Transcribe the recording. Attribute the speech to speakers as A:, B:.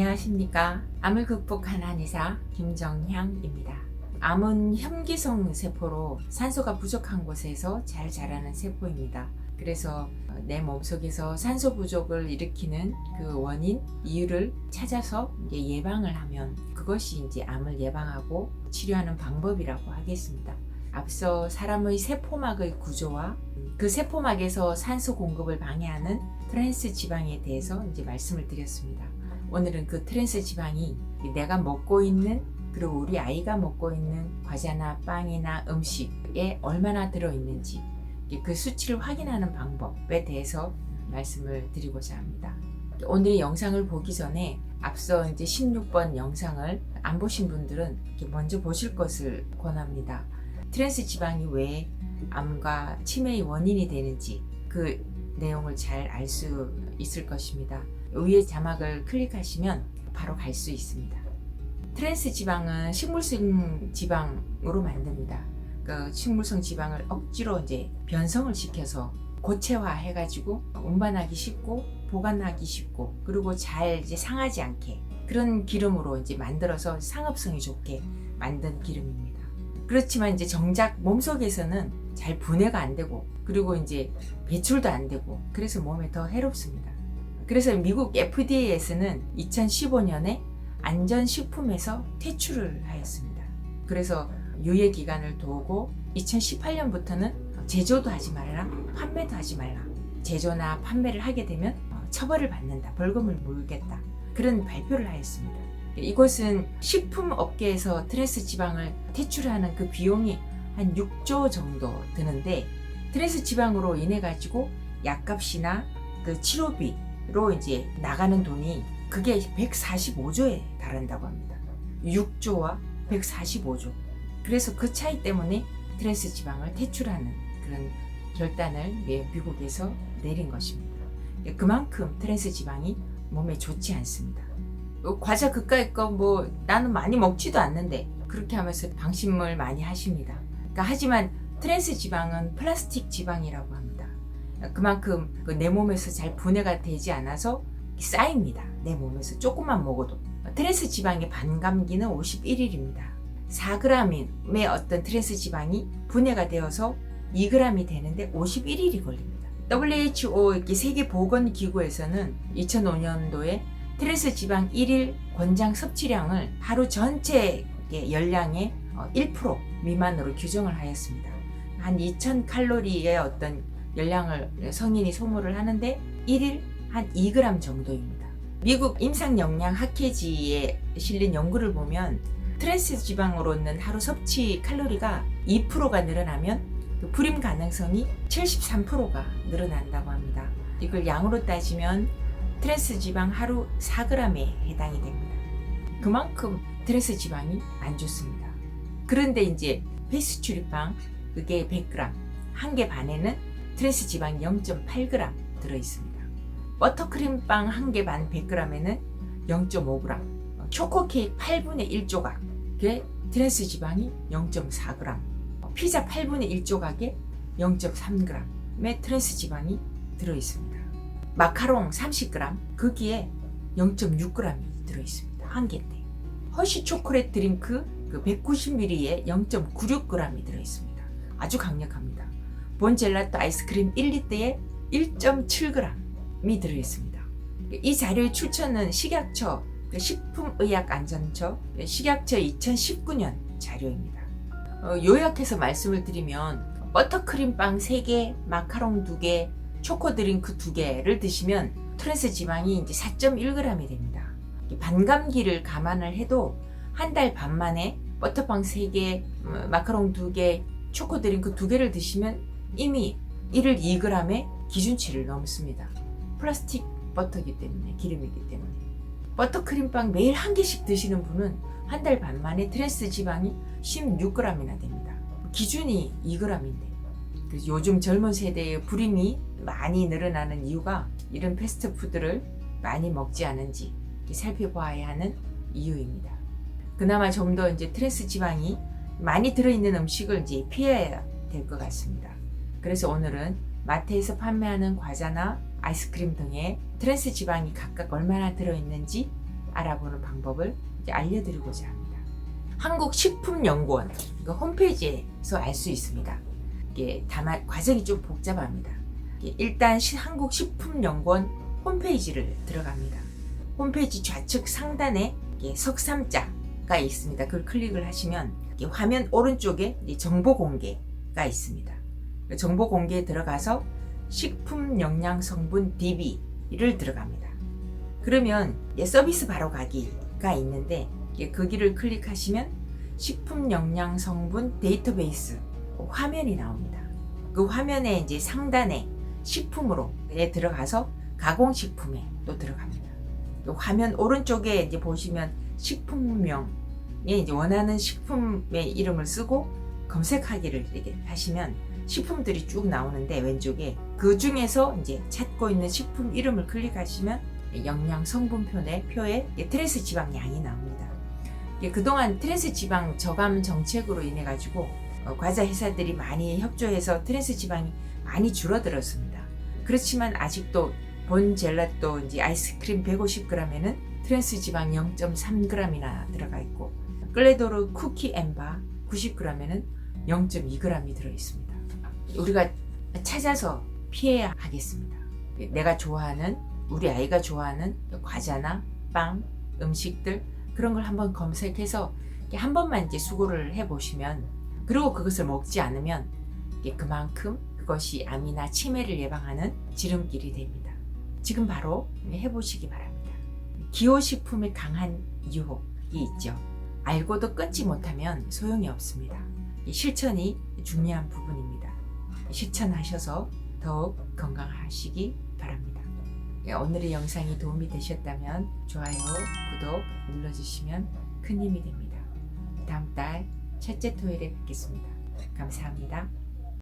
A: 안녕하십니까. 암을 극복한 한의사 김정향입니다. 암은 혐기성 세포로 산소가 부족한 곳에서 잘 자라는 세포입니다. 그래서 내 몸속에서 산소 부족을 일으키는 그 원인, 이유를 찾아서 이제 예방을 하면 그것이 이제 암을 예방하고 치료하는 방법이라고 하겠습니다. 앞서 사람의 세포막의 구조와 그 세포막에서 산소 공급을 방해하는 트랜스 지방에 대해서 이제 말씀을 드렸습니다. 오늘은 그 트랜스 지방이 내가 먹고 있는 그리고 우리 아이가 먹고 있는 과자나 빵이나 음식에 얼마나 들어있는지 그 수치를 확인하는 방법에 대해서 말씀을 드리고자 합니다. 오늘 의 영상을 보기 전에 앞서 이제 16번 영상을 안 보신 분들은 먼저 보실 것을 권합니다. 트랜스 지방이 왜 암과 치매의 원인이 되는지 그 내용을 잘 알 수 있을 것입니다. 위에 자막을 클릭하시면 바로 갈 수 있습니다. 트랜스 지방은 식물성 지방으로 만듭니다. 그 식물성 지방을 억지로 이제 변성을 시켜서 고체화 해가지고 운반하기 쉽고 보관하기 쉽고 그리고 잘 이제 상하지 않게 그런 기름으로 이제 만들어서 상업성이 좋게 만든 기름입니다. 그렇지만 이제 정작 몸 속에서는 잘 분해가 안 되고 그리고 이제 배출도 안 되고 그래서 몸에 더 해롭습니다. 그래서 미국 FDA에서는 2015년에 안전식품에서 퇴출을 하였습니다. 그래서 유예 기간을 두고 2018년부터는 제조도 하지 말라, 판매도 하지 말라. 제조나 판매를 하게 되면 처벌을 받는다, 벌금을 물겠다. 그런 발표를 하였습니다. 이곳은 식품 업계에서 트랜스 지방을 퇴출하는 그 비용이 한 6조 정도 드는데 트랜스 지방으로 인해 가지고 약값이나 그 치료비 로 이제 나가는 돈이 그게 145조에 달한다고 합니다. 6조와 145조. 그래서 그 차이 때문에 트랜스 지방을 퇴출하는 그런 결단을 미국에서 내린 것입니다. 그만큼 트랜스 지방이 몸에 좋지 않습니다. 과자 그까이 거뭐 나는 많이 먹지도 않는데 그렇게 하면서 방심을 많이 하십니다. 그러니까 하지만 트랜스 지방은 플라스틱 지방이라고 합니다. 그만큼 그 내 몸에서 잘 분해가 되지 않아서 쌓입니다. 내 몸에서 조금만 먹어도. 트랜스 지방의 반감기는 51일입니다. 4g의 어떤 트랜스 지방이 분해가 되어서 2g이 되는데 51일이 걸립니다. WHO 세계 보건 기구에서는 2005년도에 트랜스 지방 1일 권장 섭취량을 하루 전체 열량의 1% 미만으로 규정을 하였습니다. 한 2000칼로리의 어떤 열량을 성인이 소모를 하는데 1일 한 2g 정도입니다. 미국 임상 영양 학회지에 실린 연구를 보면 트랜스 지방으로는 하루 섭취 칼로리가 2%가 늘어나면 그 불임 가능성이 73%가 늘어난다고 합니다. 이걸 양으로 따지면 트랜스 지방 하루 4g에 해당이 됩니다. 그만큼 트랜스 지방이 안 좋습니다. 그런데 이제 페이스 추리빵 그게 100g, 한 개 반에는 트랜스 지방 0.8g 들어 있습니다. 버터크림 빵한개반 100g에는 0.5g, 초코 케이크 8분의 1조각, 그게 트랜스 지방이 0.4g, 피자 8분의 1조각에 0.3g의 트랜스 지방이 들어 있습니다. 마카롱 30g, 거기에 0.6g이 들어 있습니다. 한 개인데. 허쉬 초콜릿 드링크 그 190ml에 0.96g이 들어 있습니다. 아주 강력합니다. 본 젤라또 아이스크림 1리터에 1.7g이 들어 있습니다. 이 자료의 출처는 식약처 그 식품의약안전처 식약처 2019년 자료입니다. 어, 요약해서 말씀을 드리면 버터크림 빵 3개, 마카롱 2개, 초코 드링크 2개를 드시면 트랜스 지방이 이제 4.1g이 됩니다. 반감기를 감안을 해도 한 달 반 만에 버터빵 3개, 마카롱 2개, 초코 드링크 2개를 드시면 이미 1을 2g의 기준치를 넘습니다. 플라스틱 버터기 때문에, 기름이기 때문에. 버터크림빵 매일 한 개씩 드시는 분은 한 달 반 만에 트랜스 지방이 16g이나 됩니다. 기준이 2g인데. 그래서 요즘 젊은 세대의 불임이 많이 늘어나는 이유가 이런 패스트푸드를 많이 먹지 않은지 살펴봐야 하는 이유입니다. 그나마 좀 더 이제 트랜스 지방이 많이 들어있는 음식을 이제 피해야 될 것 같습니다. 그래서 오늘은 마트에서 판매하는 과자나 아이스크림 등에 트랜스 지방이 각각 얼마나 들어있는지 알아보는 방법을 알려드리고자 합니다. 한국식품연구원 그 홈페이지에서 알 수 있습니다. 이게 다만 과정이 좀 복잡합니다. 일단 시- 한국식품연구원 홈페이지를 들어갑니다. 홈페이지 좌측 상단에 석삼자가 있습니다. 그걸 클릭을 하시면 화면 오른쪽에 정보 공개가 있습니다. 그 정보 공개에 들어가서 식품 영양 성분 DB를 들어갑니다. 그러면 서비스 바로 가기가 있는데 이게 거기를 클릭하시면 식품 영양 성분 데이터베이스 화면이 나옵니다. 그 화면에 이제 상단에 식품으로 에 들어가서 가공식품에 또 들어갑니다. 또 화면 오른쪽에 이제 보시면 식품명에 이제 원하는 식품의 이름을 쓰고 검색하기를 이렇게 하시면 식품들이 쭉 나오는데 왼쪽에 그 중에서 이제 찾고 있는 식품 이름을 클릭하시면 영양 성분 표에 표에 트랜스 지방 양이 나옵니다. 그동안 트랜스 지방 저감 정책으로 인해 가지고 어, 과자 회사들이 많이 협조해서 트랜스 지방이 많이 줄어들었습니다. 그렇지만 아직도 본 젤라또 이제 아이스크림 150g에는 트랜스 지방 0.3g이나 들어가 있고 클레도르 쿠키 엠바 90g에는 0.2g이 들어 있습니다. 우리가 찾아서 피해야 하겠습니다. 내가 좋아하는 우리 아이가 좋아하는 과자나 빵, 음식들 그런 걸 한번 검색해서 한 번만 이제 수고를 해 보시면 그리고 그것을 먹지 않으면 그만큼 그것이 암이나 치매를 예방하는 지름길이 됩니다. 지금 바로 해보시기 바랍니다. 기호식품의 강한 유혹이 있죠. 알고도 끊지 못하면 소용이 없습니다. 이 실천이 중요한 부분입니다. 실천하셔서 더욱 건강하시기 바랍니다. 예, 오늘의 영상이 도움이 되셨다면 좋아요, 구독 눌러주시면 큰 힘이 됩니다. 다음 달 첫째 토요일에 뵙겠습니다. 감사합니다.